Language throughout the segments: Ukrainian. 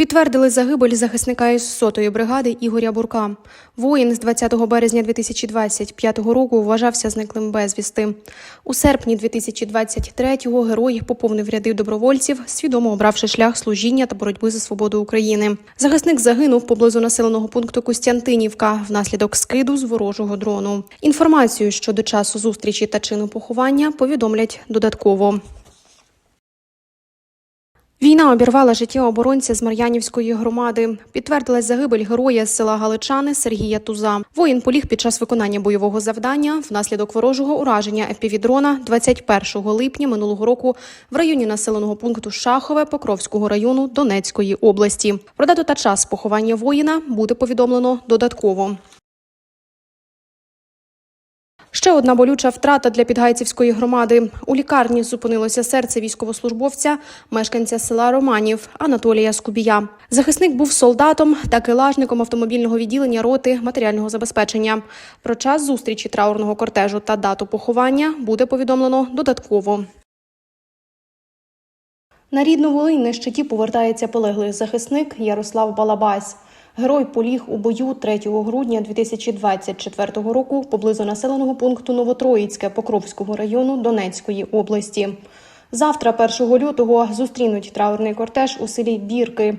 Підтвердили загибель захисника із сотої бригади Ігоря Бурка. Воїн з 20 березня 2025 року вважався зниклим безвісти. У серпні 2023-го герой поповнив ряди добровольців, свідомо обравши шлях служіння та боротьби за свободу України. Захисник загинув поблизу населеного пункту Костянтинівка внаслідок скиду з ворожого дрону. Інформацію щодо часу зустрічі та чину поховання повідомлять додатково. Війна обірвала життя оборонця з Мар'янівської громади. Підтвердилась загибель героя з села Галичани Сергія Туза. Воїн поліг під час виконання бойового завдання внаслідок ворожого ураження епівідрона 21 липня минулого року в районі населеного пункту Шахове Покровського району Донецької області. Про дату та час поховання воїна буде повідомлено додатково. Ще одна болюча втрата для підгайцівської громади. У лікарні зупинилося серце військовослужбовця, мешканця села Романів Анатолія Скубія. Захисник був солдатом та килажником автомобільного відділення роти матеріального забезпечення. Про час зустрічі траурного кортежу та дату поховання буде повідомлено додатково. На рідну Волинь на щиті повертається полеглий захисник Ярослав Балабась. Герой поліг у бою 3 грудня 2024 року поблизу населеного пункту Новотроїцьке Покровського району Донецької області. Завтра, 1 лютого, зустрінуть траурний кортеж у селі Бірки.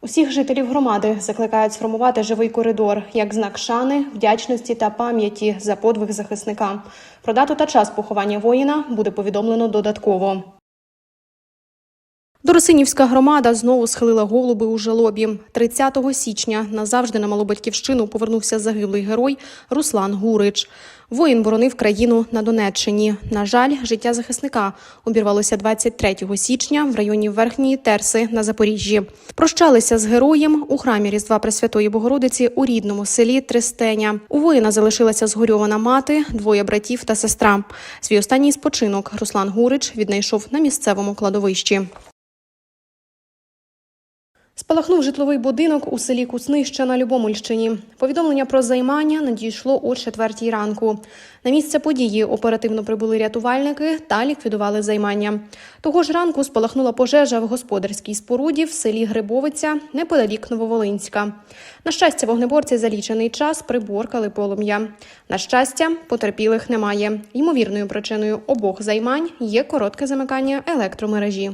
Усіх жителів громади закликають сформувати живий коридор як знак шани, вдячності та пам'яті за подвиг захисника. Про дату та час поховання воїна буде повідомлено додатково. Доросинівська громада знову схилила голуби у жалобі. 30 січня назавжди на малу батьківщину повернувся загиблий герой Руслан Гурич. Воїн боронив країну на Донеччині. На жаль, життя захисника обірвалося 23 січня в районі Верхньої Терси на Запоріжжі. Прощалися з героєм у храмі Різдва Пресвятої Богородиці у рідному селі Тристеня. У воїна залишилася згорьована мати, двоє братів та сестра. Свій останній спочинок Руслан Гурич віднайшов на місцевому кладовищі. Спалахнув житловий будинок у селі Куцнище на Любомельщині. Повідомлення про займання надійшло о четвертій ранку. На місце події оперативно прибули рятувальники та ліквідували займання. Того ж ранку спалахнула пожежа в господарській споруді в селі Грибовиця неподалік Нововолинська. На щастя, вогнеборці за лічений час приборкали полум'я. На щастя, потерпілих немає. Ймовірною причиною обох займань є коротке замикання електромережі.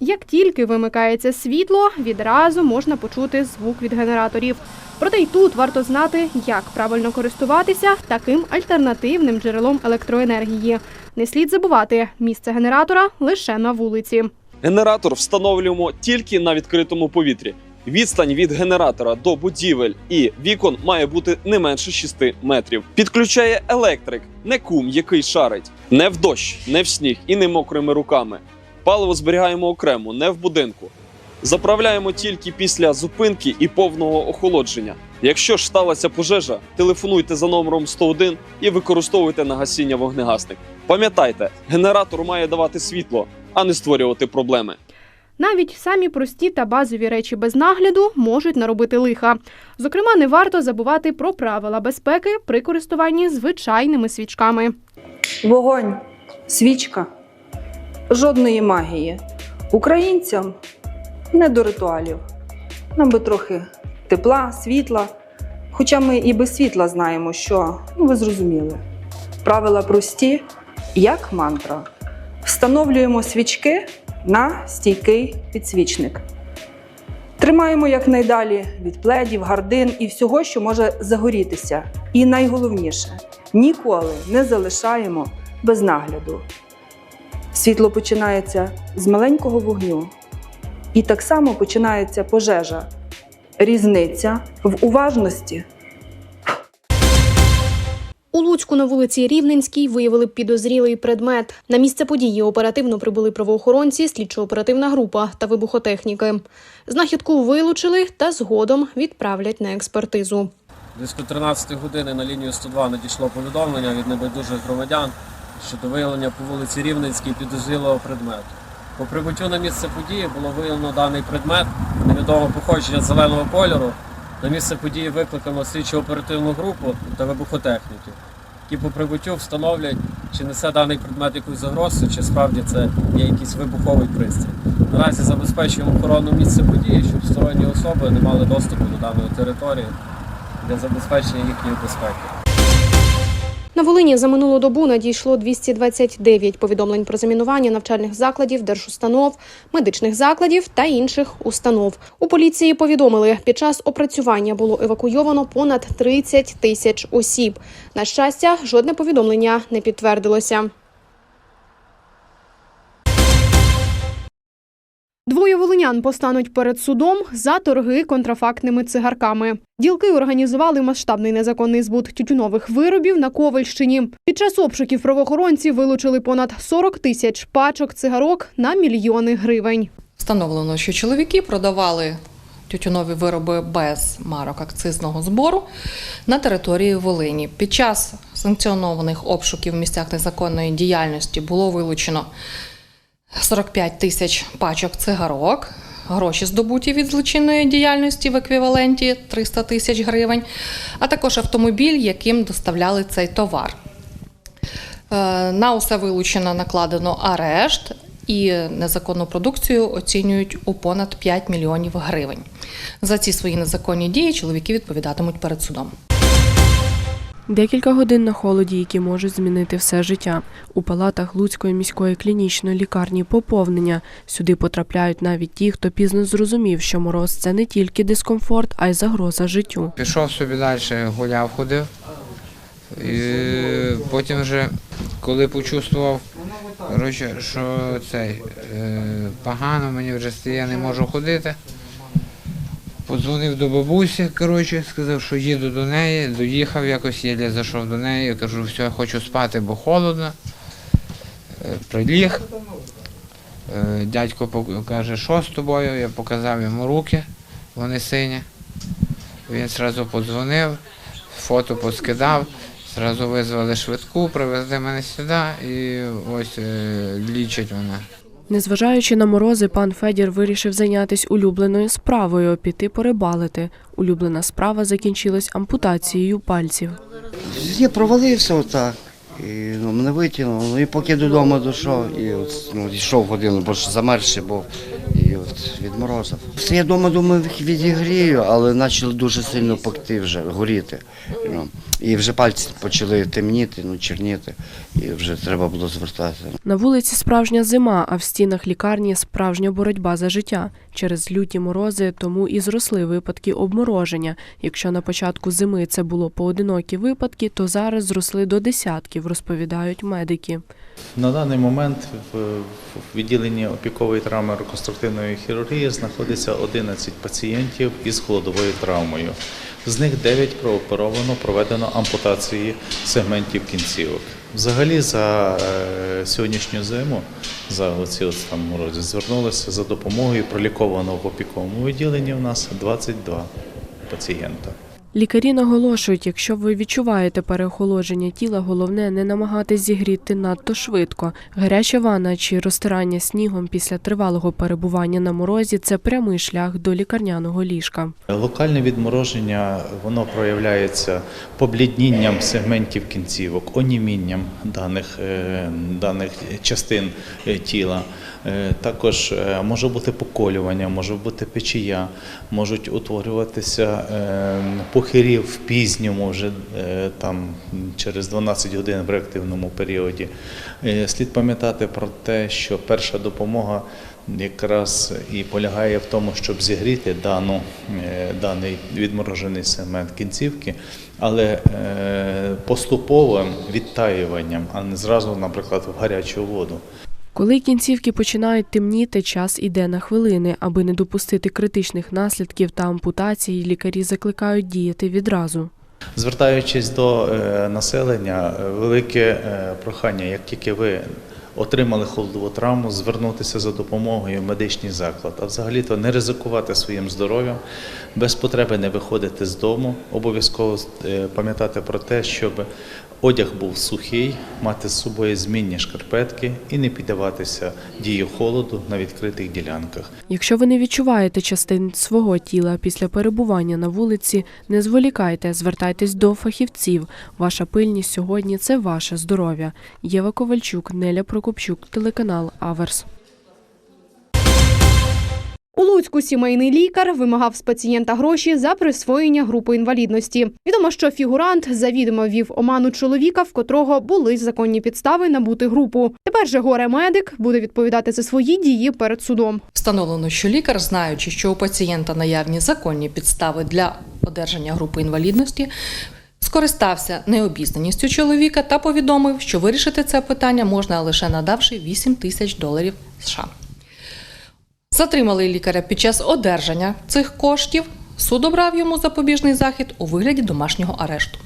Як тільки вимикається світло, відразу можна почути звук від генераторів. Проте й тут варто знати, як правильно користуватися таким альтернативним джерелом електроенергії. Не слід забувати, місце генератора лише на вулиці. Генератор встановлюємо тільки на відкритому повітрі. Відстань від генератора до будівель і вікон має бути не менше 6 метрів. Підключає електрик, не кум, який шарить, не в дощ, не в сніг і не мокрими руками. Паливо зберігаємо окремо, не в будинку. Заправляємо тільки після зупинки і повного охолодження. Якщо ж сталася пожежа, телефонуйте за номером 101 і використовуйте на гасіння вогнегасник. Пам'ятайте, генератор має давати світло, а не створювати проблеми. Навіть самі прості та базові речі без нагляду можуть наробити лиха. Зокрема, не варто забувати про правила безпеки при користуванні звичайними свічками. Вогонь, свічка, жодної магії. Українцям не до ритуалів. Нам би трохи тепла, світла. Хоча ми і без світла знаємо, що ну, ви зрозуміли. Правила прості, як мантра. Встановлюємо свічки на стійкий підсвічник. Тримаємо якнайдалі від пледів, гардин і всього, що може загорітися. І найголовніше ніколи не залишаємо без нагляду. Світло починається з маленького вогню, і так само починається пожежа. Різниця в уважності. У Луцьку на вулиці Рівненській виявили підозрілий предмет. На місце події оперативно прибули правоохоронці, слідчо-оперативна група та вибухотехніки. Знахідку вилучили та згодом відправлять на експертизу. Близько 13 години на лінію 102 надійшло повідомлення від небайдужих громадян щодо виявлення по вулиці Рівненській підозрілого предмету. По прибуттю на місце події було виявлено даний предмет невідомого походження зеленого кольору. На місце події викликано слідчо оперативну групу та вибухотехніків, які по прибуттю встановлять чи несе даний предмет якусь загрозу, чи справді це є якийсь вибуховий пристрій. Наразі забезпечуємо охорону місця події, щоб сторонні особи не мали доступу до даної території для забезпечення їхньої безпеки. На Волині за минулу добу надійшло 229 повідомлень про замінування навчальних закладів, держустанов, медичних закладів та інших установ. У поліції повідомили, під час опрацювання було евакуйовано понад 30 тисяч осіб. На щастя, жодне повідомлення не підтвердилося. Двоє волинян постануть перед судом за торги контрафактними цигарками. Ділки організували масштабний незаконний збут тютюнових виробів на Ковальщині. Під час обшуків правоохоронці вилучили понад 40 тисяч пачок цигарок на мільйони гривень. Встановлено, що чоловіки продавали тютюнові вироби без марок акцизного збору на території Волині. Під час санкціонованих обшуків в місцях незаконної діяльності було вилучено 45 тисяч пачок цигарок. Гроші здобуті від злочинної діяльності в еквіваленті 300 тисяч гривень, а також автомобіль, яким доставляли цей товар. Е, На усе вилучено накладено арешт і незаконну продукцію оцінюють у понад 5 мільйонів гривень. За ці свої незаконні дії чоловіки відповідатимуть перед судом. Декілька годин на холоді, які можуть змінити все життя. У палатах Луцької міської клінічної лікарні поповнення. Сюди потрапляють навіть ті, хто пізно зрозумів, що мороз це не тільки дискомфорт, а й загроза життю. Пішов собі далі, гуляв, ходив. І потім вже, коли почувствував, що цей, е, погано мені вже стає, не можу ходити. Подзвонив до бабусі, коротше, сказав, що їду до неї, доїхав якось, єлі зайшов до неї, кажу, все, я хочу спати, бо холодно. Е, Приліг. Е, Дядько каже, що з тобою? Я показав йому руки, вони сині. Він одразу подзвонив, фото поскидав, одразу визвали швидку, привезли мене сюди і ось е, лічать мене. Незважаючи на морози, пан Федір вирішив зайнятися улюбленою справою піти порибалити. Улюблена справа закінчилась ампутацією пальців. Я провалився отак. І ну, мене витягнуло. Ну, і поки додому дійшов, і от, ну, йшов годину, бо ж замерзший був, і от відморозив. Все я вдома думав, відігрію, але почали дуже сильно пекти вже, горіти. Ну, і вже пальці почали темніти, ну, чорніти, і вже треба було звертатися. На вулиці справжня зима, а в стінах лікарні справжня боротьба за життя. Через люті морози тому і зросли випадки обмороження. Якщо на початку зими це було поодинокі випадки, то зараз зросли до десятків, розповідають медики. На даний момент в відділенні опікової травми реконструктивної хірургії знаходиться 11 пацієнтів із холодовою травмою. З них 9 прооперовано, проведено ампутації сегментів кінцівок. Взагалі за е, сьогоднішню зиму, за оці от там морозі звернулися за допомогою пролікованого в опіковому відділенні у нас 22 пацієнта. Лікарі наголошують, якщо ви відчуваєте переохолодження тіла, головне не намагатись зігріти надто швидко. Гаряча ванна чи розтирання снігом після тривалого перебування на морозі це прямий шлях до лікарняного ліжка. Локальне відмороження воно проявляється побліднінням сегментів кінцівок, онімінням даних, е, даних частин е, тіла. Е, Також е, може бути поколювання, може бути печія, можуть утворюватися е, похирі в пізньому, вже там через 12 годин в реактивному періоді. Слід пам'ятати про те, що перша допомога якраз і полягає в тому, щоб зігріти дану, даний відморожений сегмент кінцівки, але поступовим відтаюванням, а не зразу, наприклад, в гарячу воду. Коли кінцівки починають темніти, час іде на хвилини. Аби не допустити критичних наслідків та ампутації, лікарі закликають діяти відразу. Звертаючись до е, населення, е, велике е, прохання, як тільки ви отримали холодову травму, звернутися за допомогою в медичний заклад, а взагалі-то не ризикувати своїм здоров'ям, без потреби не виходити з дому, обов'язково пам'ятати про те, щоб одяг був сухий, мати з собою змінні шкарпетки і не піддаватися дії холоду на відкритих ділянках. Якщо ви не відчуваєте частин свого тіла після перебування на вулиці, не зволікайте, звертайтесь до фахівців. Ваша пильність сьогодні це ваше здоров'я. Єва Ковальчук, Неля Прокопчук, телеканал Аверс. У Луцьку сімейний лікар вимагав з пацієнта гроші за присвоєння групи інвалідності. Відомо, що фігурант завідомо вів оману чоловіка, в котрого були законні підстави набути групу. Тепер же горе медик буде відповідати за свої дії перед судом. Встановлено, що лікар, знаючи, що у пацієнта наявні законні підстави для одержання групи інвалідності, скористався необізнаністю чоловіка та повідомив, що вирішити це питання можна лише надавши 8 тисяч доларів США. Затримали лікаря під час одержання цих коштів. Суд обрав йому запобіжний захід у вигляді домашнього арешту.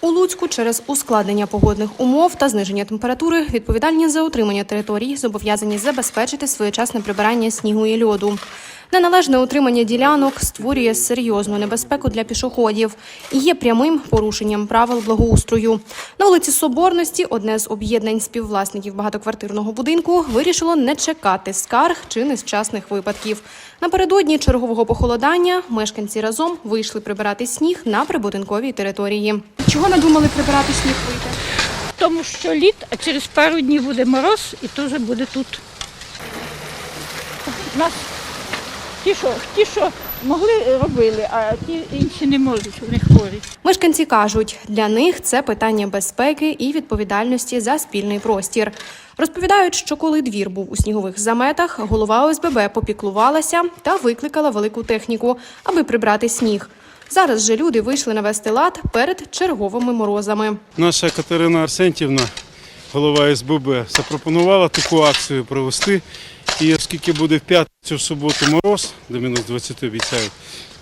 У Луцьку через ускладнення погодних умов та зниження температури відповідальні за утримання територій зобов'язані забезпечити своєчасне прибирання снігу і льоду. Неналежне утримання ділянок створює серйозну небезпеку для пішоходів і є прямим порушенням правил благоустрою. На вулиці Соборності одне з об'єднань співвласників багатоквартирного будинку вирішило не чекати скарг чи нещасних випадків. Напередодні чергового похолодання мешканці разом вийшли прибирати сніг на прибудинковій території. Чого надумали прибирати сніг вийти? Тому що літ, а через пару днів буде мороз і теж буде тут. У нас ті, що, ті, що могли, робили, а ті інші не можуть, вони хворі. Мешканці кажуть, для них це питання безпеки і відповідальності за спільний простір. Розповідають, що коли двір був у снігових заметах, голова ОСББ попіклувалася та викликала велику техніку, аби прибрати сніг. Зараз же люди вийшли навести лад перед черговими морозами. Наша Катерина Арсентівна, голова СББ, запропонувала таку акцію провести. І оскільки буде в п'ятницю в суботу мороз, до мінус 20 обіцяють,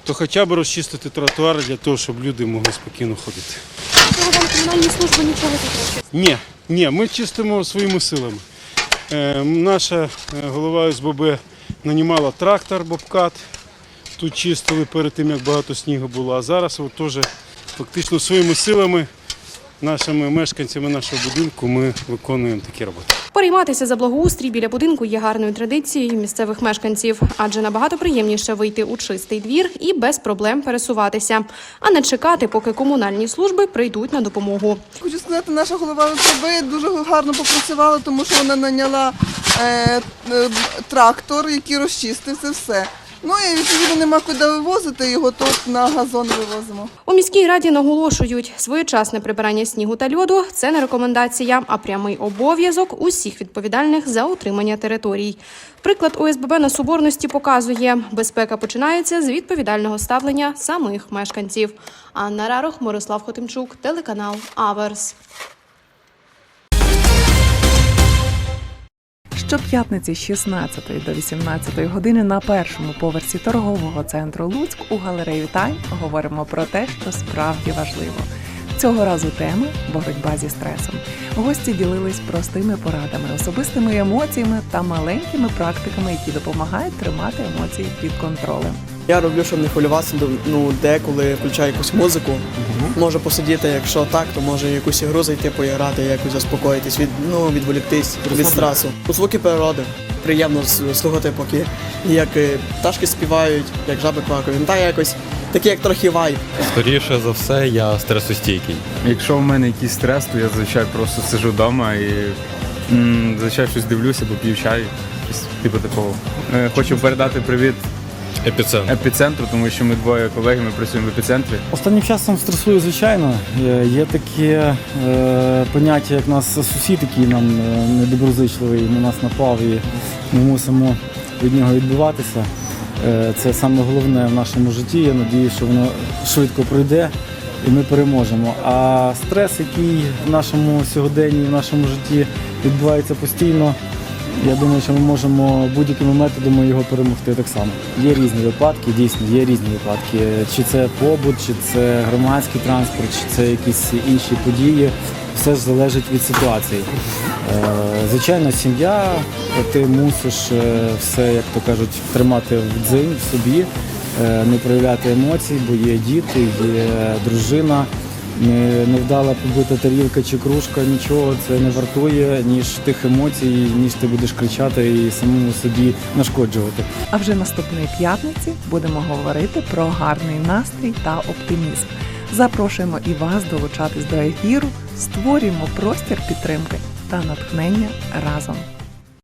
то хоча б розчистити тротуари для того, щоб люди могли спокійно ходити. Цього вам комунальні служби нічого не захочуть. Ні, ні, ми чистимо своїми силами. Е, наша е, голова СББ нанімала трактор Бобкат. Тут чистили перед тим, як багато снігу було. А зараз от теж фактично своїми силами, нашими мешканцями нашого будинку, ми виконуємо такі роботи. Перейматися за благоустрій біля будинку є гарною традицією місцевих мешканців, адже набагато приємніше вийти у чистий двір і без проблем пересуватися, а не чекати, поки комунальні служби прийдуть на допомогу. Хочу сказати, наша голова ОСБ дуже гарно попрацювала, тому що вона наняла е, е, трактор, який розчистив це все. Ну і відповідно нема куди вивозити його, тут на газон вивозимо. У міській раді наголошують, своєчасне прибирання снігу та льоду це не рекомендація, а прямий обов'язок усіх відповідальних за утримання територій. Приклад ОСББ на соборності показує, безпека починається з відповідального ставлення самих мешканців. Анна Рарох, Мирослав Хотимчук, телеканал Аверс. Щоп'ятниці з 16 до 18 години на першому поверсі торгового центру Луцьк у галерею Тайм говоримо про те, що справді важливо. Цього разу тема боротьба зі стресом. Гості ділились простими порадами, особистими емоціями та маленькими практиками, які допомагають тримати емоції під контролем. Я роблю, щоб не хвилюватися, ну деколи включаю якусь музику. Можу посидіти, якщо так, то може якусь ігру зайти, поіграти, якось заспокоїтись, від ну відволіктись від стресу. У звуки природи приємно слухати, поки як е, пташки співають, як жаби квакають. Ну, Та якось таке, як трохи вайб. Скоріше за все, я стресостійкий. Якщо в мене якийсь стрес, то я зазвичай просто сиджу вдома і м, зазвичай щось дивлюся, бо п'ю чай, щось типу такого. Е, Хочу передати привіт Епіцентр. епіцентру, тому що ми двоє колеги, ми працюємо в епіцентрі. Останнім часом стресую, звичайно. Є- Є таке е, поняття, як нас сусід, який нам е, недоброзичливий, на нас напав, і ми мусимо від нього відбиватися. Е, це саме головне в нашому житті. Я сподіваюся, що воно швидко пройде і ми переможемо. А стрес, який в нашому сьогоденні, в нашому житті відбувається постійно, я думаю, що ми можемо будь-якими методами його перемогти так само. Є різні випадки, дійсно є різні випадки. Чи це побут, чи це громадський транспорт, чи це якісь інші події. Все ж залежить від ситуації. Е, Звичайно, сім'я, ти мусиш е, все, як то кажуть, тримати в дзинь в собі, е, не проявляти емоцій, бо є діти, є дружина. Не- невдала побита тарілка чи кружка, нічого це не вартує, ніж тих емоцій, ніж ти будеш кричати і самому собі нашкоджувати. А вже наступної п'ятниці будемо говорити про гарний настрій та оптимізм. Запрошуємо і вас долучатись до ефіру, створюємо простір підтримки та натхнення разом.